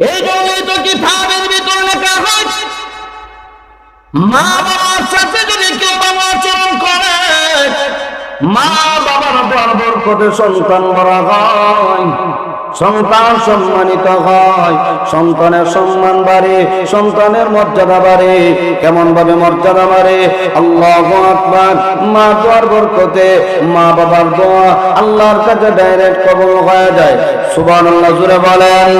এই জন্যই তো কিতাবের লেখা মা বাবার সাথে যদি কেউ ভালো আচরণ করে মা বাবার করে সন্তান বড় হয়, সন্তান সম্মানিত হয়, সন্তানের সম্মান বাড়ে, সন্তানের মর্যাদা বাড়ে কেমন ভাবে মর্যাদা বাড়ে? আল্লাহ মা দোয়ার বরকতে মা বাবার দোয়া আল্লাহর কাছে ডাইরেক্ট কবল হয়ে যায়। সুবহানাল্লাহ জুড়ে বলেন।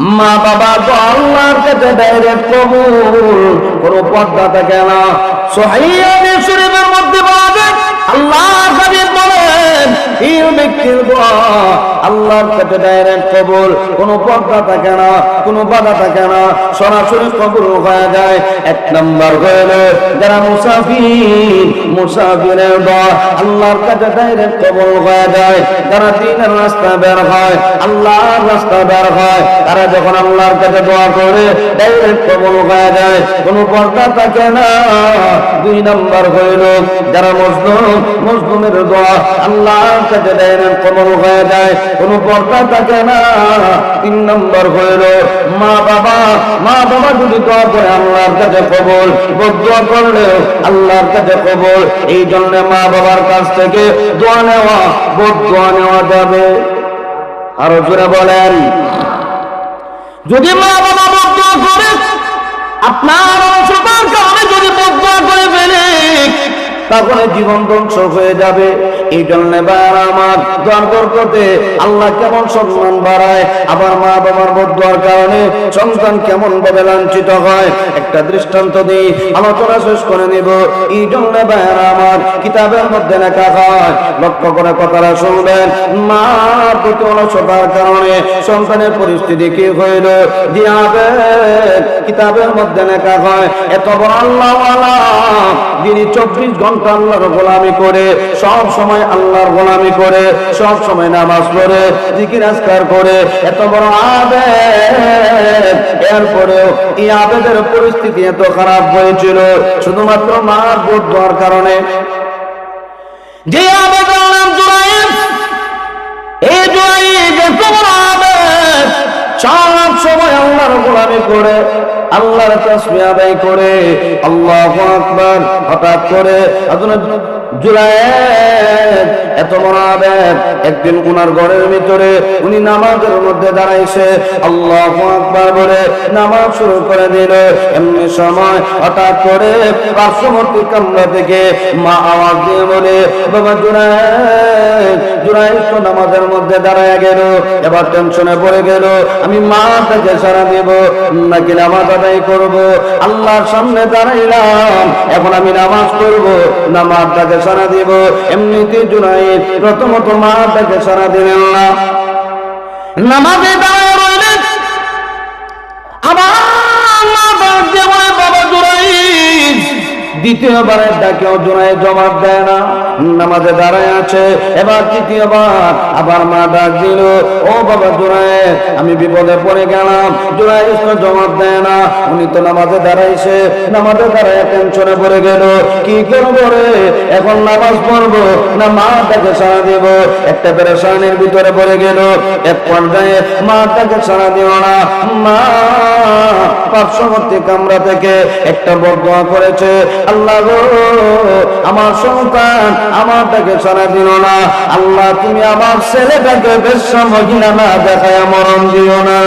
মা বাবা তো আল্লাহর কাছে ডাইরেক্ট কবুল। কোনো পর্দা থাকে না। সোহাইয়ানি শরীফের মধ্যে পাওয়া যায় আল্লাহ হাবিব এই ব্যক্তির আল্লাহর কাছে ডাইরেক্ট কবুল। কোনো পর্দা থাকে না, কোনো বাধা থাকে না। সরাসরি কবুল হয়ে যায়। এক নাম্বার হইল যারা মুসাফির, মুসাফিরের আল্লাহর কাছে ডাইরেক্ট কবুল হয়ে যায়। যারা দিনের রাস্তা বের হয়, আল্লাহর রাস্তা বের হয়, তারা যখন আল্লাহর কাছে দোয়া করে, ডাইরেক্ট কবল হয়ে যায়। কোনো পর্দা থাকে না। দুই নম্বর হইল যারা মজলুম, মজলুমের দোয়া, আল্লাহর কাছে ডাইরেক্ট কবল হয়ে যায়, কোনো পর্দা থাকে না। তিন নম্বর হইল, মা বাবা মা বাবা যদি দোয়া করে আল্লাহর কাছে কবল দোয়া করলেও আল্লাহর কাছে কবল। এই জন্য মা বাবার কাছ থেকে দোয়া নেওয়া বোধ দোয়া নেওয়া যাবে। আরও জোরে বলেন। যদি মা বাবা বদুয়া করে, আপনার অংশটার তাহলে জীবন ধ্বংস হয়ে যাবে। এই জন্য আমার দোয়ার বরকতে আল্লাহ কেমন সম্মান বাড়ায়, আবার মা বাবার বদুয়ার কারণে সন্তান কেমন ভাবে লাঞ্ছিত হয়, একটা দৃষ্টান্ত দিই আলোচনা শেষ করে নিব। এই জন্য বার আমার কিতাবের মধ্যে লেখা হয় লক্ষ্য করে কথাটা শুনবেন মা প্রতি অলসতার কারণে সন্তানের পরিস্থিতি কি হইল? দিয়াবে কিতাবের মধ্যে লেখা হয়, এত বড় আল্লাহ যিনি চব্বিশ ঘণ্টা আল্লাহর গোলামি করে, সব সময় আল্লাহর গোলামি করে, সব সময় নামাজ পড়ে, জিকির আজকার করে, এত বড় আবেদ। এরপরেও এই আবেদের পরিস্থিতি এত খারাপ হয়েছিল, শুধুমাত্র মার বোধ দেওয়ার কারণে। যে আবেদের আবেদ, সব সময় আল্লাহর গোলামি করে। আল্লাহর তাসমি আদায় করে আল্লাহু আকবার হঠাৎ করে জুলাইব এত আবেদ একদিন উনার ঘরের ভিতরে উনি নামাজের মধ্যে দাঁড়াইছে। আল্লাহু বলে নামাজ শুরু করে দিল। এমনি সময় হঠাৎ করে পার্শ্ববর্তী কামরা থেকে মা আওয়াজ দিয়ে বলে, বাবা নামাজের মধ্যে দাঁড়ায় গেল। এবার টেনশনে পড়ে গেল। আমি মা থেকে সারা দেব, নাকি নামাজ আদায় করব? আল্লাহর সামনে দাঁড়াইলাম, এখন আমি নামাজ করব নামাজটাকে সারা দিব। এমনিতে জুনাইব প্রথমত মা তাকে সারা দিলেন না। নামাজে দাঁড়ায় দ্বিতীয়বারের ডাকেও জোড়ায় জবাব দেয় না। নামাজে দাঁড়ায় আছে। এবার তৃতীয়বার আবার মা ডাক দিল, ও বাবা জোড়ায় আমি বিপদে পড়ে গেলাম। জোড়ায় জবাব দেয় না। উনি তো নামাজে দাঁড়াইছে। নামাজে দাঁড়ায় টেনশনে পড়ে গেল। কি করব রে? এখন নামাজ পড়ব না মা তাকে সারা দিব? একটা পেরেশানির ভিতরে পড়ে গেল। এক পর্যায়ে মা তাকে সারা দিও না। মা পার্শ্ববর্তী কামরা থেকে একটা বদয়া করেছে। আল্লাহ আমার সন্তান, আমার তাকে সারা দিল না। আল্লাহ, তুমি আমার ছেলেটাকে বেশ মহিলা না দেখায় মরণ দিও না।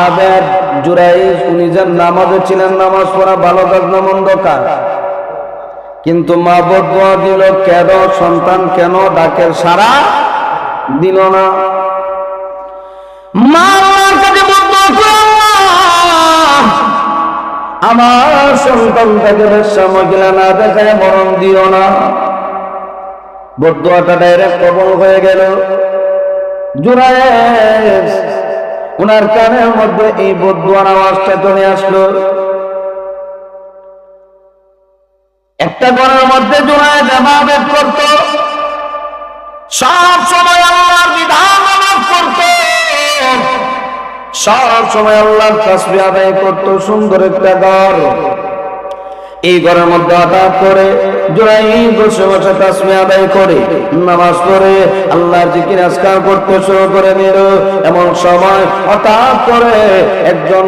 আবেদ জুরাইজ উনি যে নামাজে ছিলেন, নামাজ পড়া ভালো কাজ না, মন্দ কাজ। কিন্তু মা বদুয়া দিল, কেন সন্তান, কেন ডাকের সারা দিল না? মা আমার সন্তানটাকে বেশ্যা মহিলা না দেখায়, মরণ দিও না। বদুয়াটা ডাইরেক্ট কবল হয়ে গেল। উনার কানের মধ্যে এই বদুয়ার আওয়াজটা চলে আসলো। একটা ঘরের মধ্যে জোড়ায় দেবাবেদ করত। সব সময় আল্লাহর বিধান সব সময় আল্লাহর তাসবি আদায় করত, সুন্দর একটা ঘর। এই ঘরের মধ্যে হঠাৎ করে জোড়াই বসে বসে তাসমি আদায় করে, নামাজ পড়ে, আল্লাহর জিকির আজকার করতে শুরু করে দিল। এমন সময় হঠাৎ করে একজন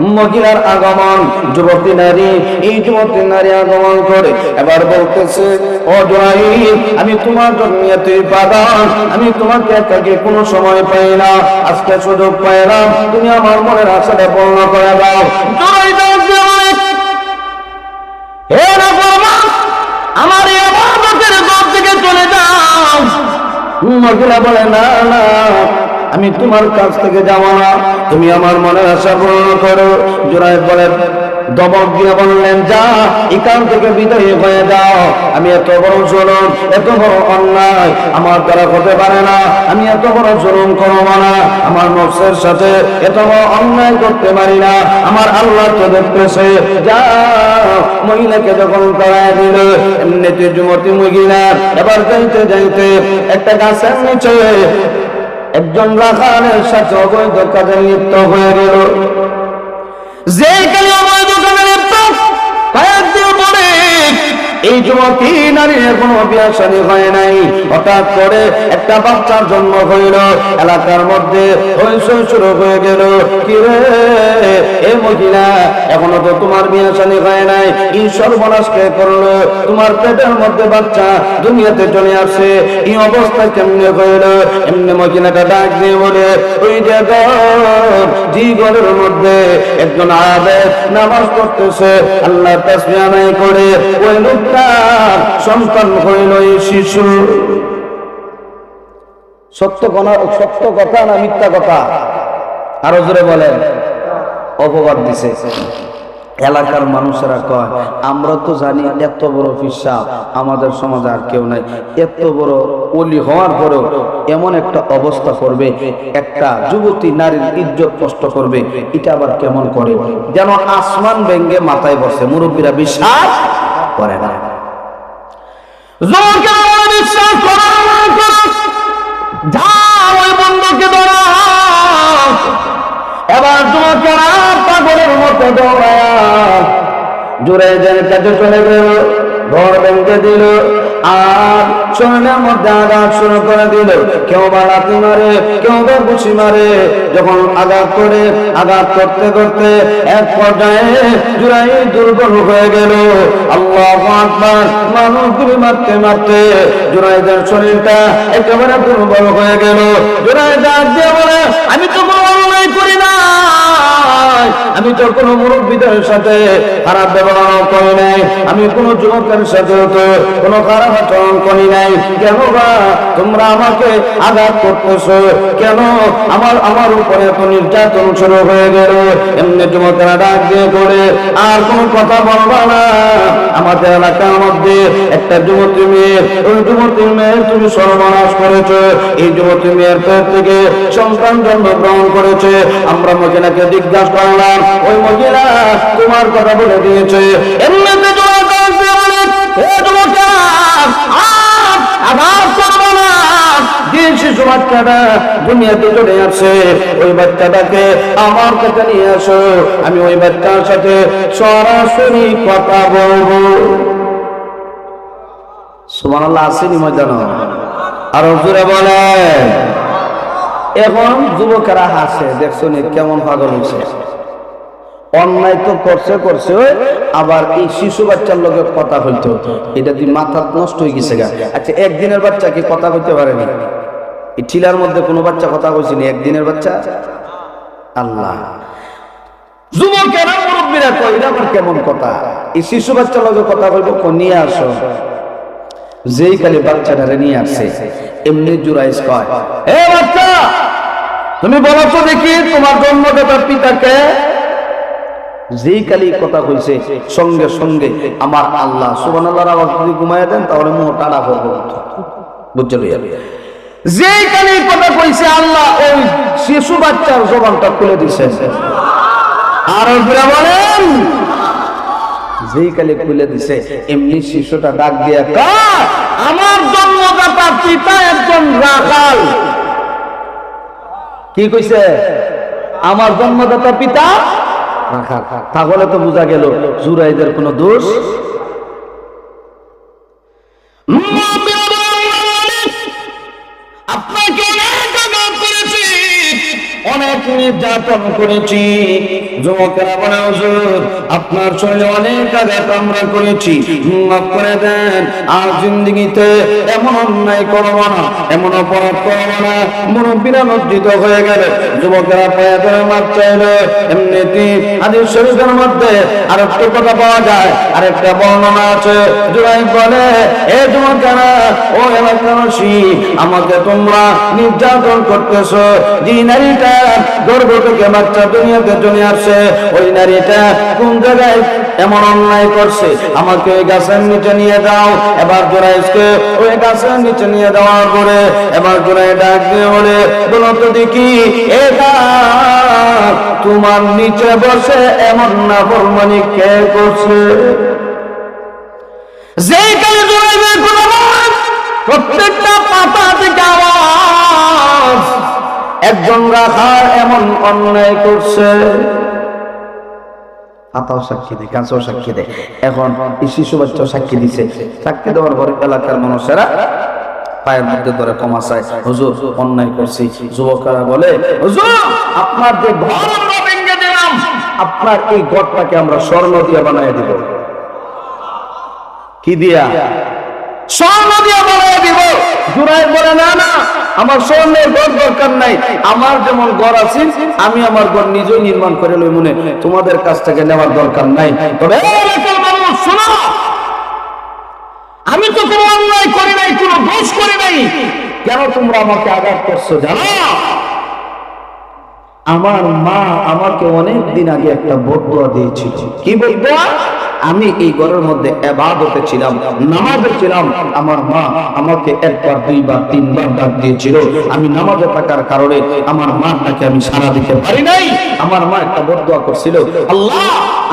মহিলার আগমন, যুবতী নারী, এই যুবতী নারী আগমন করে। এবার বলতেছে, ও জোড়াই আমি তোমার জন্য তুই আমি তোমাকে একাকে কোনো সময় পাই না। আজকে সুযোগ পাই না তুমি আমার মনের আশাটা পূর্ণ করে দাও। আমার এই ঘর থেকে চলে যাও। মহিলা বলে, না না আমি তোমার কাছ থেকে যাব না। তুমি আমার মনের আশা পূরণ করো। জোরায় বলে দমক দিয়ে বললেন, যা, এখান থেকে বিদায় হয়ে যাও। আমি এত বড় জুলুম, এত বড় অন্যায় আমার দ্বারা হতে পারে না। আমি এত বড় জুলুম করব না। আমার নফসের সাথে এত বড় অন্যায় করতে পারি না। আমার আল্লাহ তো দেখতেছে, যা, মহিলাকে যখন তাড়ায় দিল এমনিতে যুবতী মহিলা। এবার যাইতে যাইতে একটা গাছের নিচে একজন রাখালের সাথে অবৈধ কাজে লিপ্ত হয়ে গেল। যে কালে অবৈধ কাজে লিপ্ত, কয়েকদিন পরে এই যুবতী নারীর কোনো বিয়াসানি হয় নাই। হঠাৎ করে একটা বাচ্চার জন্ম হইল। এলাকার মধ্যে হইচই শুরু হয়ে গেল। কি রে? এ মহিলা এখনও তো তোমার বিয়াসানি হয় নাই। সর্বনাশকে করল? তোমার পেটের মধ্যে বাচ্চা দুনিয়াতে চলে আসে এই অবস্থা কেমনে হইল? এমনি মহিলাটা ডাক দিয়ে বলে ওই যে ঘর, মধ্যে একজন আবেদ নামাজ পড়তেছে। আল্লাহ তাসবিহ আদায় করে। ওই লোকটা সন্তান হইল শিশু। সত্য সত্য কথা না মিথ্যা কথা? আরও জোরে বলেন। অপবাদ দিছে। এলাকার মানুষেরা কয়, আমরা তো জানি এত বড় ফিসা আমাদের সমাজে আর কেউ নাই। এত বড় অলি হওয়ার পরেও এমন একটা অবস্থা করবে, একটা যুবতী নারীর ইজ্জত কষ্ট করবে। এটা আবার কেমন করে? যেন আসমান ব্যঙ্গে মাথায় বসে। মুরব্বীরা বিশ্বাস করে না। বিশ্বাস করো না যাও ওই বন্ধুকে ধরা। এবার যুবকেরা পাগলের মতো দৌড়ায়। জোরে জের কাছে চলে গেল, ঘর ভেঙে দিল। আর শুরু করে দিল। কেউ বা লাথি মারে, কেউ বা মারে। যখন আঘাত করে, আঘাত করতে করতে এক পর্যায়ে দুর্বল হয়ে গেল। আল্লাহ আকবার মানুষ গুলি মারতে মারতে শরীরটা একেবারে দুর্বল হয়ে গেল। দিয়ে বলে, আমি তো কোনো করি না আমি তো কোনো মুরব্বীদের সাথে খারাপ ব্যবহার করি নাই। আমি কোনো যুবকের সাথে তো কোনো খারাপ করি নাই। কেন বা তোমরা আমাকে আঘাত করতেছো? কেন আমার আমার উপরে এত নির্যাতন শুরু হয়ে গেল? এমনি ডাক দিয়ে করে আর কোনো কথা বলবা না। আমাদের এলাকার মধ্যে একটা যুবতী মেয়ে, ওই যুবতী মেয়ের তুমি সর্বনাশ করেছ। এই যুবতী মেয়ের পেট থেকে সন্তান করেছে। আমরা জিজ্ঞাসা করলাম, ওই মহিলা তোমার কথা বলে দিয়েছে? এমনিতে জোড়া ডাক দিয়ে বলে, "হে যুবকেরা, আর আঘাত করব না যে শিশু বাচ্চাটা দুনিয়াতে চলে আসে। ওই বাচ্চাটাকে আমার কাছে নিয়ে আসো। আমি ওই বাচ্চার সাথে সরাসরি কথা বলব। সুমান আসেনি ময়দান? আর জোরে বলে এখন যুবকেরা হাসে দেখছ কেমন পাগল হয়েছে অন্যায় তো করছে করছে আবার এই শিশু বাচ্চার লোকের কথা হইতো এটা দিয়ে মাথা নষ্ট হয়ে গেছে গা? আচ্ছা একদিনের বাচ্চা কি কথা হইতে পারেনি? এই টিলার মধ্যে কোনো বাচ্চা কথা কইছিনি একদিনের বাচ্চা? আল্লাহ। তুমি বলো তো দেখি তোমার জন্মদাতার পিতাকে যেই কালি কথা কইছে, সঙ্গে সঙ্গে আমার আল্লাহ সুবান আল্লাহর আওয়াজ যদি ঘুমায় দেন, তাহলে মুখ টাড়া করব। লইয়া? যেই কালি কথা কইছে আল্লাহ, ওই শিশু বাচ্চার জবানটা খুলে দিছে। আর বলেন, যেই কালে খুলে দিছে, এমনি শিশুটা ডাক দিয়া আমার জন্মদাতা পিতা একজন রাখাল। কি কইছে? আমার জন্মদাতা পিতা রাখার তাহলে তো বোঝা গেল জুরাইদের কোনো দোষ? নির্যাতন করেছি। আপনার শরীরে অনেক আঘাত আমরা করেছি। মাফ করে দেন। আর জিন্দগিতে এমন অন্যায় করব না, এমন অপরাধ করব না। মুরব্বীরা লজ্জিত হয়ে গেলে। যুবকেরা পায়ে ধরে মাপ এমনিতে আদি শরীফের মধ্যে আর একটু কথা পাওয়া যায় আর একটা বর্ণনা আছে। জুরাই বলে, এ যুবকেরা, ও এলাকাবাসী, আমাকে তোমরা নির্যাতন করতেছ। যে নারীটা বাচ্চা দুনিয়াতে চলে আসছে। ওই নারীটা কোন জায়গায় এমন অন্যায় করছে? আমাকে ওই গাছের নিচে নিয়ে যাও। এবার ওই গাছের নিচে নিয়ে পরে এবার ডাক দিয়ে বলে তো দেখি তোমার নিচে বসে এমন না বলমানি কে করছে? যেই কালে প্রত্যেকটা পাতা থেকে আওয়াজ একজন রাখার এমন অন্যায় করছে। সাক্ষী এখন সাক্ষী দিছে। সাক্ষী দেওয়ার এলাকার মানুষেরা পায়ের মধ্যে ধরে অন্যায় করছি। যুবকরা বলে আপনার যে আপনার এই ঘরটাকে আমরা স্বর্ণ দিয়ে বানাই দিব। কি দিয়া? স্বর্ণ দিয়ে দিব। জুরাই বলে, না না, আমার স্বর্ণের ঘর দরকার নাই। আমার যেমন ঘর আছে, আমি আমার ঘর নিজেই নির্মাণ করে লই মনে, তোমাদের কাছ থেকে নেওয়ার দরকার নাই। তবে আমি তো কোনো অন্যায় করি নাই, কোনো দোষ করি নাই। কেন তোমরা আমাকে আঘাত করছ জানো? আমার মা আমাকে অনেক দিন আগে একটা বদুয়া দিয়েছিল। কি বদুয়া? আমি এই ঘরের মধ্যে এবাদতে ছিলাম, নামাজে ছিলাম। আমার মা আমাকে একবার, দুইবার, তিনবার ডাক দিয়েছিল। আমি নামাজে থাকার কারণে আমার মাটাকে আমি সারা দিতে পারি নাই। আমার মা একটা বদুয়া করছিল, আল্লাহ,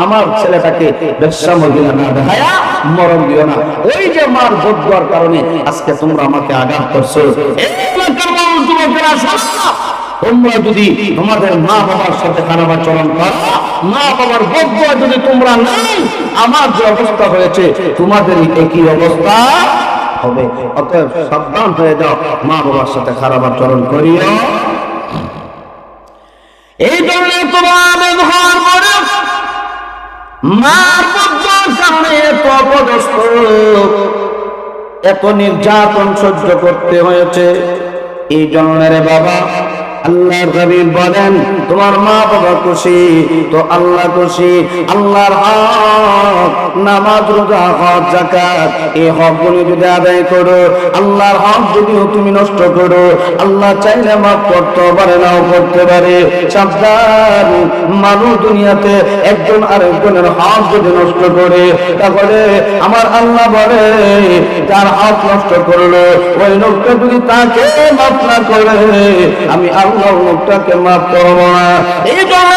আমার ছেলেটাকে ব্যবসা মহিলা না দেখায়া মরণ দিও না। ওই যে মার বদুয়ার কারণে আজকে তোমরা আমাকে আঘাত করছ। তোমরা যদি তোমাদের মা বাবার সাথে খারাপ আচরণ করো মা বাবার বদ্ধ যদি তোমরা নাই, আমার যে অবস্থা হয়েছে, তোমাদের একই অবস্থা হবে। অতএব সাবধান হয়ে যাও, মা বাবার সাথে খারাপ আচরণ করিও। এই জন্য তোমার হওয়ার পরে মার কারণে এত অপদস্থ, এত নির্যাতন সহ্য করতে হয়েছে। এই জন্য রে বাবা আল্লাহর হাবিব বলেন, তোমার মা বাবা খুশি? তো আল্লাহ খুশি। আল্লাহর হক, নামাজ, রোজা হক এই যদি আদায় করো, আল্লাহর হক তুমি নষ্ট করো, আল্লাহ চাইলে মাফ করতে পারে, নাও করতে পারে। সাবধান, মানুষ দুনিয়াতে একজন আরেকজনের হক যদি নষ্ট করে, তাহলে আমার আল্লাহ বলে তার হক নষ্ট করল, ওই লোকটা যদি তাকে মাফ না করে, আমি আল্লাহ লোকটাকে মাফ করব না। এই জন্য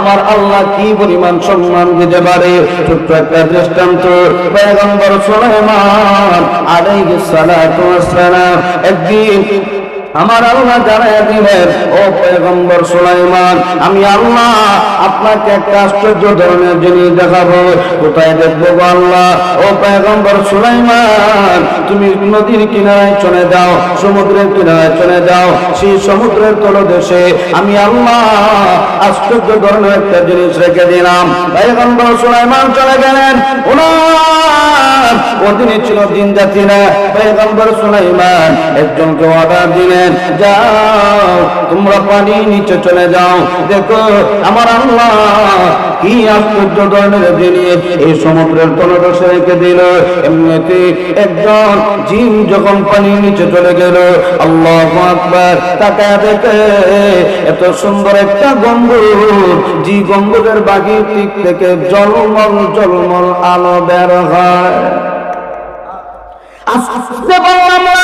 আমার আল্লাহ কি পরিমাণ সম্মান দিতে পারে? ছোট্ট একটা দৃষ্টান্ত। পেগম্বর সোলেমান আলাইহিস সালাতু ওয়াস সালাম একদিন আমার আল্লাহ জানাই দিলেন ও পেগম্বর সুলাইমান, আমি আল্লাহ আপনাকে একটা আশ্চর্য ধরনের জিনিস দেখাবো। কোথায় দেখব আল্লাহ? ও পেগম্বর সুলাইমান, তুমি নদীর কিনারায় চলে যাও, সমুদ্রের কিনারায় চলে যাও, সেই সমুদ্রের তলদেশে আমি আল্লাহ আশ্চর্য ধরনের একটা জিনিস রেখে দিলাম। পেগম্বর সুলাইমান চলে গেলেন। ওনার অধীনে ছিল দিন জাতিরা পেগম্বর সুলাইমান একজনকে অর্ডার দিলেন। যাও, তোমরা পানি নিচে চলে যাও। দেখো, আমার আল্লাহ কি আশ্চর্য ধরনের জিনিস এই সমুদ্রের তলদেশে রেখে দিল। এমনিতে একজন জিন যখন পানি নিচে চলে গেল, আল্লাহ আকবার তাকে দেখে, এত সুন্দর একটা গম্বুজ জি গম্বুজের বাগির দিক থেকে জলমল জলমল আলো বের হয়। আসতে না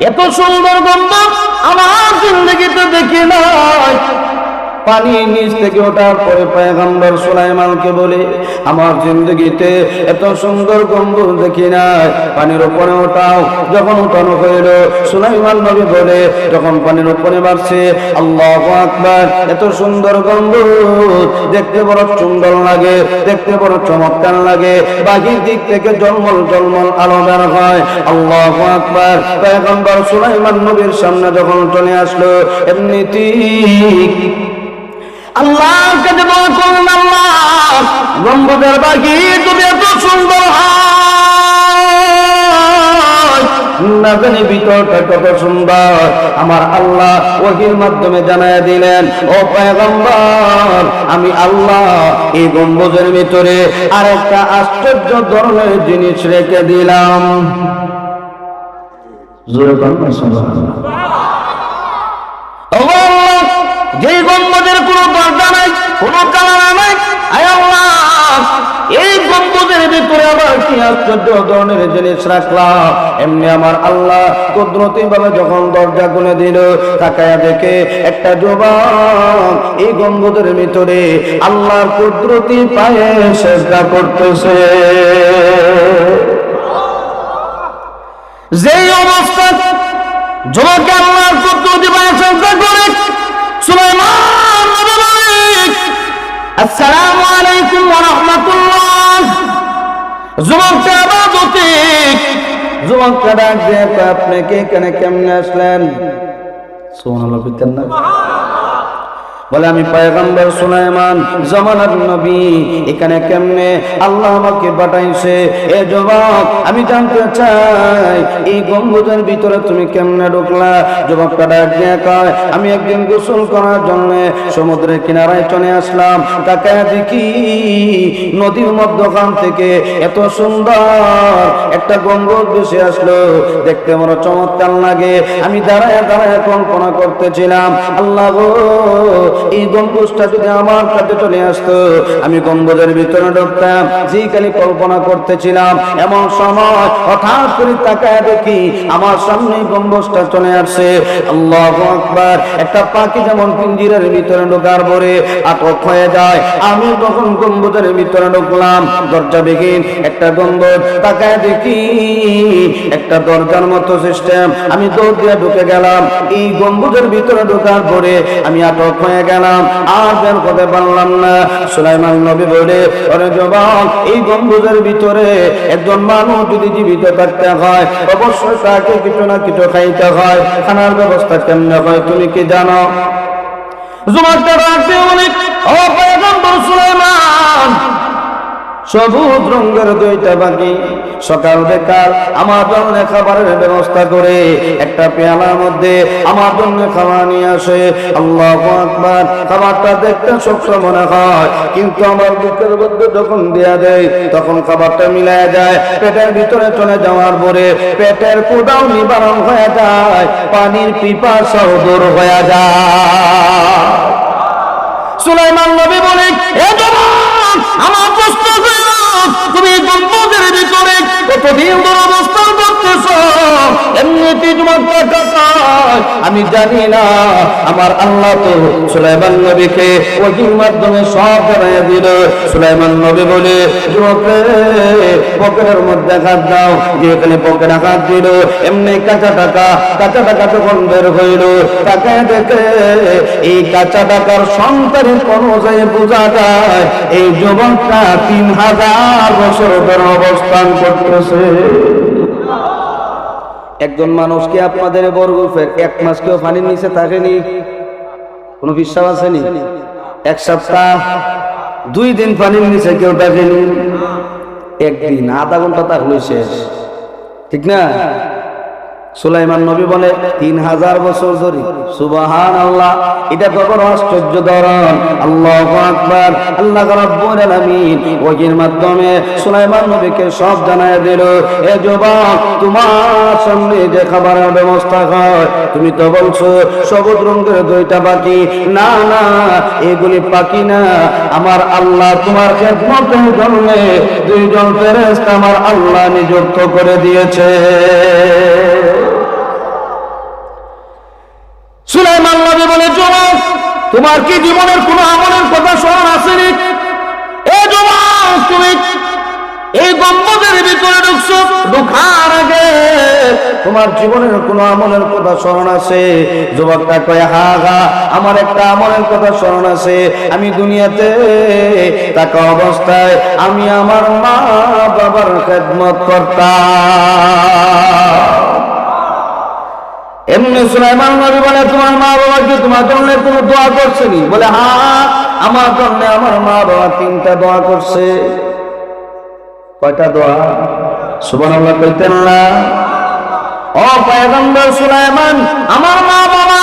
এত সুন্দর গন্ধ আমার জিন্দগিতে দেখি নাই। পানি নিচ থেকে ওঠার পরে পয়গম্বর সুলাইমানকে বলে, আমার জিন্দগিতে এত সুন্দর গম্বুজ দেখি নাই। পানির উপরে ওঠাও। যখন উঠানো হইল, সুলাইমান নবী বলে, যখন পানির উপরে বাড়ছে, আল্লাহ আকবার, এত সুন্দর গম্বুজ। দেখতে বড় সুন্দর লাগে, দেখতে বড় চমৎকার লাগে। বাকির দিক থেকে জলমল জলমল আলো বের হয়। আল্লাহ আকবার। পয়গম্বর সুলাইমান নবীর সামনে যখন চলে আসলো, এমনি এমনিতেই আল্লাহর বাকি যদি এত সুন্দর আমার আল্লাহ ওহির মাধ্যমে জানায় দিলেন, ও পয়গম্বর, আমি আল্লাহ এই গম্বুজের ভিতরে আর একটা আশ্চর্য ধরনের জিনিস রেখে দিলাম। জোরে যে গম্বুজের কোনো দরজা নাই কালার নাই এই গম্বুজের ভিতরে আবার কি আশ্চর্য ধরনের জিনিস রাখলাম। এমনি আমার আল্লাহ কুদরতি ভাবে যখন দরজা খুলে দিল, তাকায়া দেখে একটা জবান এই গম্বুজের ভিতরে আল্লাহর কুদরতি পায়ে চেষ্টা করতেছে। যেই অবস্থা, যুবকে আল্লাহর কুদরতি পায়ে চেষ্টা করে সুলাইমান নবী মালিক আসসালামু আলাইকুম ওয়া রাহমাতুল্লাহ। যুবকটা আবার যুবকটা ডাক দিয়ে আপনাকে এখানে কেমনে আসলেন? সুবহানাল্লাহ পিতার না। বলে, আমি পয়গম্বর সুলাইমান, জামানার নবী। এখানে কেমনে আল্লাহ আমাকে পাঠাইছে? এ যুবক আমি জানতে চাই। এই গম্বুজের ভিতরে তুমি কেমনে ঢুকলা? যুবকটা ডাক দিয়ে কয়, আমি একদিন গোসল করার জন্য সমুদ্রের কিনারায় চলে আসলাম। তাকায় দেখি নদীর মধ্যখান থেকে এত সুন্দর একটা গম্বুজ ভেসে আসলো। দেখতে বড় চমৎকার লাগে। আমি দাঁড়ায় দাঁড়ায় কল্পনা করতেছিলাম, আল্লাহ এই গম্বুজটা যদি আমার কাছে চলে আসতো, আমি গম্বুজের ভিতরে ঢুকতাম যে খালি কল্পনা করতেছিলাম, এমন সময় হঠাৎ করে তাকায় দেখি আমার সামনে গম্বুজটা চলে আসছে। আল্লাহ আকবার, একটা পাখি যেমন পিঞ্জিরের ভিতরে ঢোকার পরে আটক হয়ে যায়। আমি তখন গম্বুজের ভিতরে ঢুকলাম, দরজা বিহীন একটা গম্বুজ, তাকায় দেখি একটা দরজার মতো সিস্টেম আমি দৌড় দিয়ে ঢুকে গেলাম। এই গম্বুজের ভিতরে ঢোকার পরে আমি আটক হয়ে গেলাম, আর বের করতে পারলাম না। সুলাইমান নবী বলে, ওরে জবান, এই গম্বুজের ভিতরে একজন মানুষ যদি জীবিত থাকতে হয়, অবশ্যই তাকে কিছু না কিছু খাইতে হয়। খানার ব্যবস্থা কেমনে হয় তুমি কি জানো? রাখতে অনেক ও পয়গম্বর সুলাইমান সবুজ রঙের দুইটা বাকি সকাল বেকার, আমার জন্য খাবারের ব্যবস্থা করে একটা পেয়ালার মধ্যে আমার জন্য নিয়ে আসে। আল্লাহ আকবার, খাবারটা দেখতে মনে হয়, কিন্তু আমার বুকের মধ্যে যখন দেয়া দেয়, তখন খাবারটা মিলায় যায়, পেটের ভিতরে চলে যাওয়ার পরে পেটের কোদাও নিবারণ হয়ে যায়, পানির পিপাসাও দূর হয়ে যায়। সুলাইমান নবী বলে এ আমার প্রশ্ন তুমি গম্বুজের ভিতরে কতদিন ধরে অবস্থান করতেছ? এমনিতে তোমার টাকা আমি জানি না, আমার আল্লাহ তো সুলাইমান নবীকে ওহির মাধ্যমে সব জানাইয়া দিল। সুলাইমান নবী বলে যুবকে পকেটের মধ্যে হাত দাও। যেখানে পকেটে হাত দিল। এমনি কাঁচা টাকা কাঁচা টাকা তখন বের হইল টাকায় দেখে এই কাঁচা টাকার সন্তানের অনুযায়ী বোঝা যায়, এই যুবকটা তিন হাজার বছর ধরে অবস্থান করতেছে। একজন মানুষকে আপনাদের বরগুফের এক মাস কেউ পানির নিচে থাকেনি? কোনো বিশ্বাস আসেনি এক সপ্তাহ, দুই দিন পানির নিচে কেউ থাকেনি। একদিন, আধা ঘণ্টা থাকলে শেষ। ঠিক না? সুলাইমান নবী বলে, তিন হাজার বছর ধরে সুবাহান আল্লাহ এটা তো বড় আশ্চর্য ধরন। আল্লাহ আকবার, আল্লাহ রাব্বুল আলামিন ওহির মাধ্যমে সুলাইমান নবীকে সব জানায় দিল, এ যুবক, তোমার সামনে যে খাবারের ব্যবস্থা হয়, তুমি তো বলছো সবুজ রঙের দুইটা পাখি না না, এগুলি পাখি না। আমার আল্লাহ তোমার খেদমতের জন্য দুইজন ফেরেশতা আমার আল্লাহ নিযুক্ত করে দিয়েছে। সুলাইমান নবী বলে যুবক তোমার কি জীবনের কোনো আমলের কথা স্মরণ আসেনি? এ যুবক তুমি এই গম্বুজের ভিতরে ঢুকছো, ঢুকার আগে তোমার জীবনের কোনো আমলের কথা স্মরণ আছে? যুবকটা কয়, হা হা, আমার একটা আমলের কথা স্মরণ আছে। আমি দুনিয়াতে তাকে অবস্থায় আমি আমার মা বাবার খেদমত করতাম। এমনি সুলাইমান নবী বলে, তোমার মা বাবা কি তোমার জন্য কোনো দোয়া করছেনি? বলে হ্যাঁ আমার জন্য আমার মা বাবা তিনটা দোয়া করছে। কয়টা দোয়া? সুবান আল্লাহ কইতেন না। ও পয়গম্বর সুলাইমান, আমার মা বাবা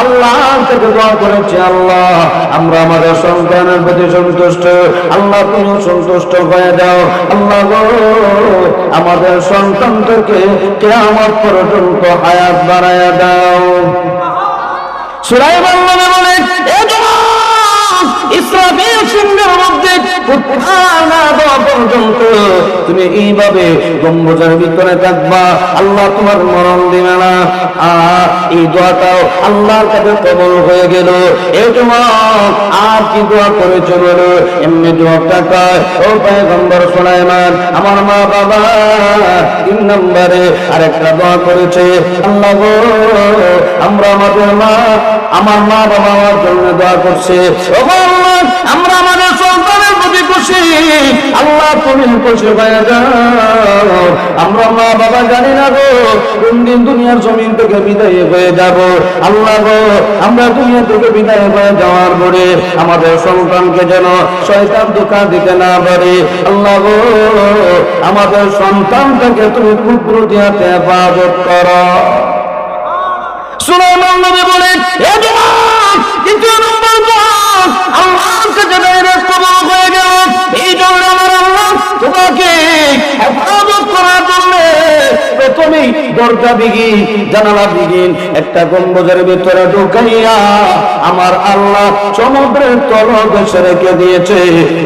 আল্লাহ আমরা আমাদের সন্তানের প্রতি সন্তুষ্ট। হয়ে দাও আল্লাহ আমাদের সন্তানদেরকে কেমন পর্যন্ত হায়াত বাড়ায় দাও। নবী বলে যুবক, ইসরাফিল এইভাবে আল্লাহ তোমার মরণ দিবে না। এই দোয়াটাও আল্লাহর কাছে কবল হয়ে গেল। আর কি দোয়া বলো? এমনি কয় আমার মা বাবা তিন নম্বরে আরেকটা দোয়া করেছে। আল্লাহ গো, আমরা আমাদের মা, আমার মা বাবা আমার জন্য দোয়া করছে। আমরা আমাদের খুশি। আল্লাহ তুমি খুশি হয়ে যাও। আমরা মা বাবা জানি না গো, কোন দিন দুনিয়ার জমিন থেকে বিদায় হয়ে যাব। আল্লাহ গো, আমরা দুনিয়া থেকে বিদায় হয়ে যাওয়ার পরে আমাদের সন্তানকে যেন শয়তান দোকান দিতে না পারে। আল্লাহ গো, আমাদের সন্তানটাকে তুমি কুকুর হাতে হেফাজত করো। সুলাইমান নবী বলে এ যুবক দ্বিতীয় নম্বর আল্লাহর কাছে কবল হয়ে গেল। এই জন্য আমার আল্লাহ তোমাকে হেফাজত করার জন্য প্রথমেই দরজা জানালা একটা গম্বুজের ভিতরে ঢুকাইয়া আমার আল্লাহ সমুদ্রের তলদেশে রেখে দিয়েছে,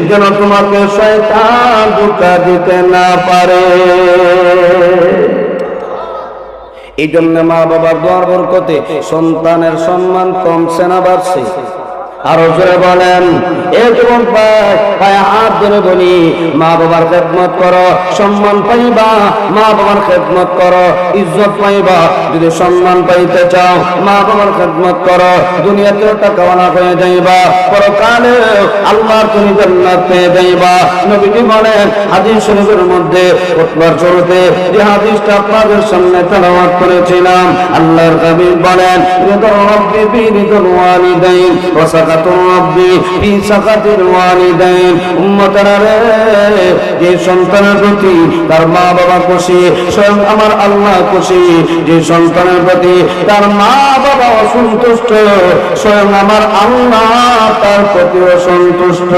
যেন তোমাকে শয়তান ঢুকা দিতে না পারে। এই জন্য মা বাবার দোয়ার বরকতে সন্তানের সম্মান কমছে না বাড়ছে। আরও জোরে বলেন, এ যুবক ভাই ভাই, হাত ধরে বলি, মা বাবার খেদমত করো, সম্মান পাইবা, মা বাবার খেদমত করো, ইজ্জত পাইবা, যদি সম্মান পাইতে চাও, মা বাবার খেদমত করো হয়ে যাইবা আল্লাহর তুমি জান্নাত পেয়ে যাইবা। নবীজি বলেন, হাদিস শরীফের মধ্যে উৎবার শুরুতে যে হাদিসটা আপনাদের সামনে তেলাওয়াত করেছিলাম, আল্লাহর বলেন রাব্বি উম্মতারা যে প্রতি তার মা বাবা স্বয়ং আমার আল্লাহ যে প্রতি তার মা বাবা অসন্তুষ্ট, স্বয়ং আমার তার প্রতি অসন্তুষ্ট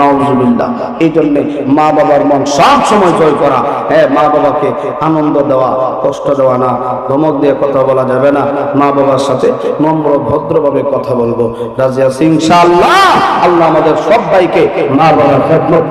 নাউজুবিল্লাহ। এই জন্য মা বাবার মন সব জয় করা। হ্যাঁ মা বাবাকে আনন্দ দেওয়া, কষ্ট দেওয়া না। ধমক দিয়ে কথা বলা যাবে না। মা বাবার সাথে নম্র, ভদ্রভাবে কথা বলব। রাজিয়া সিং আল্লাহ আল্লাহ আমাদের সবাইকে মা বাবার খেদমত